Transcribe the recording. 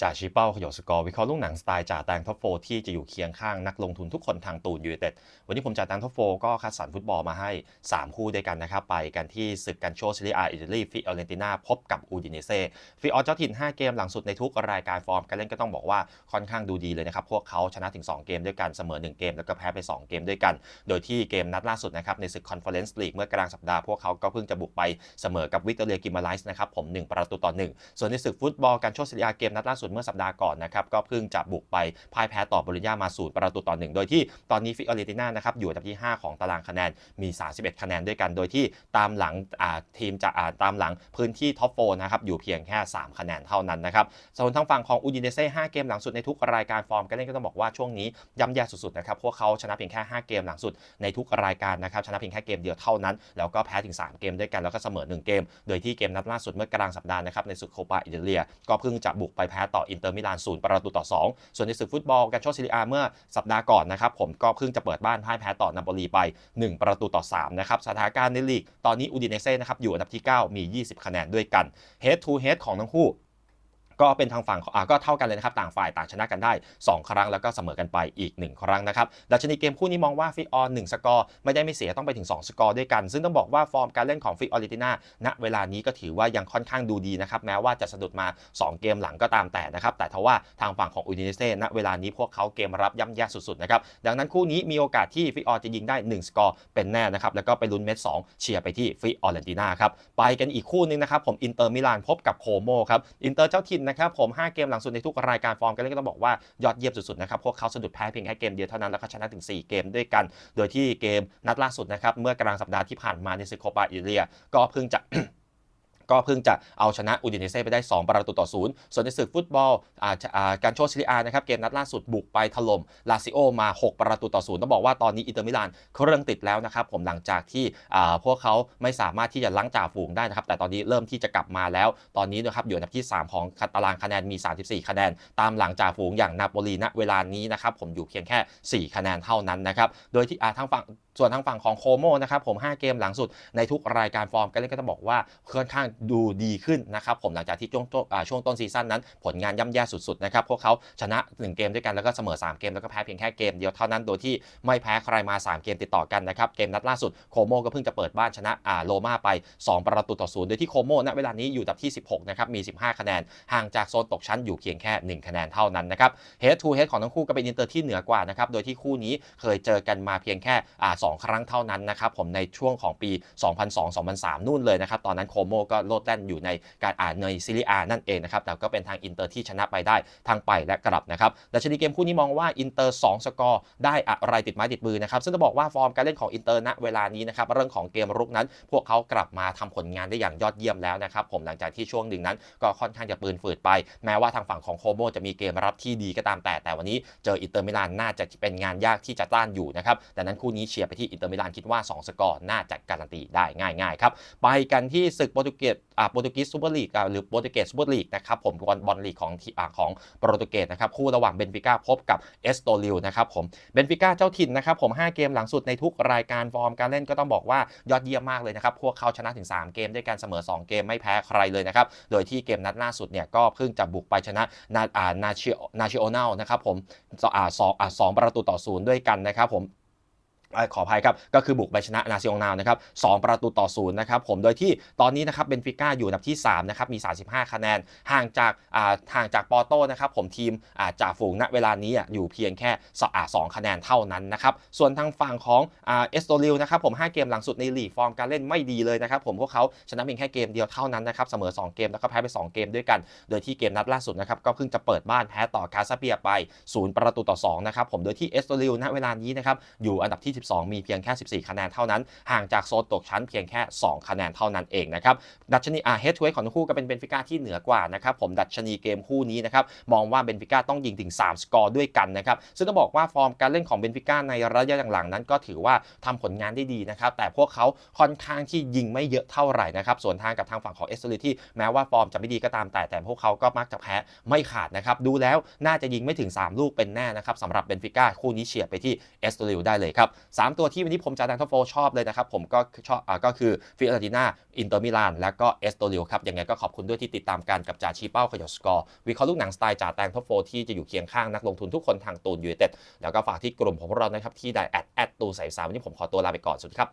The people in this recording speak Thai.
จ่าชี้เป้าขยสกอร์วิเคราะห์ลูกหนังสไตล์จ่าแตงท็อปโฟที่จะอยู่เคียงข้างนักลงทุนทุกคนทางตูนยูไนเต็ด วันนี้ผมจ่าแตงท็อปโฟก็คัดสรรฟุตบอลมาให้ 3 คู่ด้วยกันนะครับ ไปกันที่ศึกกันโชซิลิอาอิตาลีฟิออเรนติน่าพบกับอูดิเนเซ่ฟิออเจ้าถิ่น 5 เกมหลังสุดในทุกรายการฟอร์มการเล่นก็ต้องบอกว่าค่อนข้างดูดีเลยนะครับ พวกเขาชนะถึง 2 เกมด้วยกันเสมอ 1 เกมแล้วก็แพ้ไป 2 เกมด้วยกัน โดยที่เกมนัดล่าสุดนะครับในศึกคอนเฟอเรนซ์ลีกเมื่อกลางสัปดาห์พวกเขาก็เพิ่งจะบุกไปเสมอกับวิกตอเรียกิมาไลส์นะครับผม1ประตูต่อ1ส่วนในศึกฟุตบอลการโชซิลิอาเกมนัดล่าสุดเมื่อสัปดาห์ก่อนนะครับก็เพิ่งจะบุกไปพ่ายแพ้ต่อบริญญามาศูนย์ประตูต่อหนึ่งโดยที่ตอนนี้ฟิออเรติน่านะครับอยู่อันดับที่ 5 ของตารางคะแนนมี 31 คะแนนด้วยกัน โดยที่ตามหลังทีมจะตามหลังพื้นที่ท็อปโฟนะครับอยู่เพียงแค่ 3 คะแนนเท่านั้นนะครับส่วนทางฝั่งของอูดิเนเซ่5เกมหลังสุดในทุกรายการฟอร์มการเล่นก็ต้องบอกว่าช่วงนี้ย่ำแย่สุดๆนะครับพวกเขาชนะเพียงแค่ 5 เกมหลังสุดในทุกรายการนะครับชนะเพียงแค่เกมเดียวเท่านั้น แล้วก็แพ้ถึง 3 เกมด้วยกันแล้วก็เสมอ 1 เกม โดยที่เกมนัดล่าสุดเมื่อกลางสัปดาห์นะครับในศึกโคปาอิตาเลีย ก็เพิ่งจะบุกไปแพ้ต่ออินเตอร์มิลานศูนย์ประตูต่อ 2 ส่วนในศึกฟุตบอลกันโชซิลิอาเมื่อสัปดาห์ก่อนนะครับผมก็เพิ่งจะเปิดบ้านพ่ายแพ้ต่อนาโปลีไป 1 ประตูต่อ3นะครับสถานการณ์ในลีกตอนนี้อูดิเนเซ่นะครับอยู่อันดับที่ 9 มี 20 คะแนนด้วยกัน Head to Head ของทั้งคู่ ก็เป็นทางฝั่งอ่าก็เท่ากันเลยนะครับ ต่างฝ่ายต่างชนะกันได้ 2 ครั้งแล้วก็เสมอกันไปอีก 1 ครั้งนะครับดัชนีเกมคู่นี้มองว่าฟิออน1สกอร์ไม่ได้ไม่เสียต้องไปถึง 2 สกอร์ด้วยกัน ซึ่งต้องบอกว่าฟอร์มการเล่นของฟิออริติน่าณเวลานี้ก็ถือว่ายังค่อนข้างดูดีนะครับแม้ว่าจะสะดุดมา 2 เกมหลังก็ตามแต่นะครับแต่ทว่าทางฝั่งของอูดิเนเซ่ณเวลานี้พวกเขาเกมรับย่ำแย่สุดๆนะครับดังนั้นคู่นี้มีโอกาสที่ฟิออจะยิงได้ 1 สกอร์เป็นแน่นะครับแล้วก็ไปลุ้นเม็ด2เชียร์ไปที่ฟิออเรนติน่าครับไปกันอีกคู่นึงนะครับผมอินเตอร์มิลานพบกับโคโมครับอินเตอร์เจ้าถิ่นนะครับผม 5 เกมหลังสุดในทุกรายการฟอร์มกันเล่นก็ต้องบอกว่ายอดเยี่ยมสุดๆนะครับพวกเขาสะดุดแพ้เพียงแค่เกมเดียวเท่านั้นแล้วก็ชนะถึง 4 เกมด้วยกัน โดยที่เกมนัดล่าสุดนะครับเมื่อกลางสัปดาห์ที่ผ่านมาในศึกโคปาอิเลีย ก็เพิ่งจะ ก็เพิ่งจะเอาชนะอูดิเนเซ่ไปได้ 2 ประตูต่อศูนย์ส่วนในศึกฟุตบอลการโชว์ซิลิอานะครับเกมนัดล่าสุดบุกไปถล่มลาซิโอมา 6 ประตูต่อศูนย์ต้องบอกว่าตอนนี้อินเตอร์มิลานเครื่องติดแล้วนะครับผมหลังจากที่พวกเขาไม่สามารถที่จะล้างจ่าฝูงได้นะครับแต่ตอนนี้เริ่มที่จะกลับมาแล้ว ตอนนี้นะครับอยู่อันดับที่ 3 ของตารางคะแนนมี 34 คะแนน ตามหลังจ่าฝูงอย่างนาโปลีณเวลานี้นะครับผมอยู่เพียงแค่ 4 คะแนนเท่านั้นนะครับโดยที่ทางฝั่งส่วนทางฝั่งของโคโมนะครับผม 5 เกมหลังสุดในทุกรายการฟอร์มการเล่นก็ต้องบอกว่าค่อนข้างดูดีขึ้นนะครับผมหลังจากที่ช่วงช่วงต้นซีซั่นนั้น ผลงานย่ำแย่สุดๆนะครับพวกเขาชนะ 1 เกมด้วยกันแล้วก็เสมอ 3 เกมแล้วก็แพ้เพียงแค่เกมเดียวเท่านั้นโดยที่ไม่แพ้ใครมา 3 เกมติดต่อกันนะครับเกมนัดล่าสุดโคโมก็เพิ่งจะเปิดบ้านชนะอ่าโลมาไป 2 ประตูต่อศูนย์โดยที่โคโมณเวลานี้อยู่อันดับที่ 16นะครับมี 15 คะแนนห่างจากโซนตกชั้นอยู่เพียงแค่ 1 คะแนนเท่านั้นนะครับเฮดทูเฮดของทั้งคู่ก็เป็นอินเตอร์ที่เหนือกว่านะครับโดยที่คู่นี้เคยเจอกันมาเพียงแค่อ่าสครั้งเท่านั้นนะครับผมในช่วงของปี 2002-2003นู่นเลยนะครับตอนนั้นโคโมก็โลดแล่นอยู่ในการอ่านในซีรีอานั่นเองนะครับแต่ก็เป็นทางอินเตอร์ที่ชนะไปได้ทางไปและกลับนะครับดัชนีเกมคู่นี้มองว่าอินเตอร์2สกอร์ได้อะไรติดไม้ติดมือนะครับซึ่งจะบอกว่าฟอร์มการเล่นของอินเตอร์ณเวลานี้นะครับเรื่องของเกมรุกนั้น พวกเขากลับมาทำผลงานได้อย่างยอดเยี่ยมแล้วนะครับผมหลังจากที่ช่วงหนึ่งนั้นก็ค่อนข้างจะปืนฝืดไป แม้ว่าทางฝั่งของโคโมจะมีเกมรับที่ดีก็ตามแต่แต่วันนี้เจออินเตอร์มิลานน่าจะเป็นงานยากที่จะต้านอยู่นะครับดังนั้นคู่นี้เชียร์ไปที่อินเตอร์มิลานคิดว่า 2 สกอร์น่าจะการันตีได้ง่ายๆครับไปกันที่ศึกโปรตุเกสอ่าโปรตุเกสซูเปอร์ลีกหรือโปรตุเกสซูเปอร์ลีกนะครับผมบอลบอลลีกของอ่าของโปรตุเกสนะครับคู่ระหว่างเบนฟิก้าพบกับเอสโตลิวนะครับผมเบนฟิก้าเจ้าถิ่นนะครับผม5เกมหลังสุดในทุกรายการฟอร์มการเล่นก็ต้องบอกว่ายอดเยี่ยมมากเลยนะครับพวกเขาชนะถึง 3 เกมด้วยกันเสมอ 2 เกมไม่แพ้ใครเลยนะครับโดยที่เกมนัดล่าสุดเนี่ยก็เพิ่งจะบุกไปชนะนาอ่านาชินาชิโอนลนะครับผมอ่าสองอ่าสองประตูต่อศูนย์ด้วยกันนะครับผม ขออภัยครับ ก็คือบุกไปชนะนาซิองนาลนะครับสประตูต่อศูนย์นะครับผมโดยที่ตอนนี้นะครับเบนฟิก้าอยู่อันดับที่3นะครับมี 35 คะแนน ห่างจากห่างจากปอโต้นะครับผมทีมอาจ่าฝูงณเวลานี้อยู่เพียงแค่สองคะแนนเท่านั้นนะครับส่วนทางฝั่งของเอสโตริลนะครับผม 5 เกมหลังสุดในลีกฟอร์มการเล่นไม่ดีเลยนะครับผมพวกเขาชนะเพียงแค่เกมเดียวเท่านั้นนะครับเสมอ 2 เกมแล้วก็แพ้ไป 2 เกมด้วยกัน โดยที่เกมนัดล่าสุดนะครับก็เพิ่งจะเปิดบ้านแพ้ต่อคาซาเปียไป0ประตูต่อ2นะครับผมโดยที่เอสโตริลณเวลานี้นะครับอยู่อันดับที่12มีเพียงแค่ 14 คะแนนเท่านั้น ห่างจากโซนตกชั้นเพียงแค่ 2 คะแนนเท่านั้นเองนะครับดัชนีอาเฮดทเฮดของคู่ก็เป็นเบนฟิก้าที่เหนือกว่านะครับผมดัชนีเกมคู่นี้นะครับมองว่าเบนฟิก้าต้องยิงถึง 3 สกอร์ด้วยกันนะครับซึ่งต้องบอกว่าฟอร์มการเล่นของเบนฟิก้าในระยะหลังๆนั้น ก็ถือว่าทำผลงานได้ดีนะครับแต่พวกเขาค่อนข้างที่ยิงไม่เยอะเท่าไหร่นะครับส่วนทางกับทางฝั่งของเอสเตอร์ที่แม้ว่าฟอร์มจะไม่ดีก็ตามแต่แต่พวกเขาก็มักจะแพ้ไม่ขาดนะครับดูแล้วน่าจะยิงไม่ถึง 3 ลูกเป็นแน่นะครับสำหรับเบนฟิก้าคู่นี้เฉียดไปที่เอสเตอร์ได้เลยครับ3 ตัวที่วันนี้ผมจ่าแตงท็อปโฟชอบเลยนะครับผมก็ชอบอ่าก็คือฟิออร์ติน่าอินเตอร์มิลานและก็เอสโตริโอครับยังไงก็ขอบคุณด้วยที่ติดตามกันกับจ่าชี้เป้าขยอสกอร์วิเคราะห์ลูกหนังสไตล์จ่าแตงท็อปโฟที่จะอยู่เคียงข้างนักลงทุนทุกคนทางตูนยูเนเต็ดแล้วก็ฝากที่กลุ่มของพวกเรานะครับที่ไดแอดแอดตูนใส่สามวันนี้ผมขอตัวลาไปก่อนสวัสดีครับ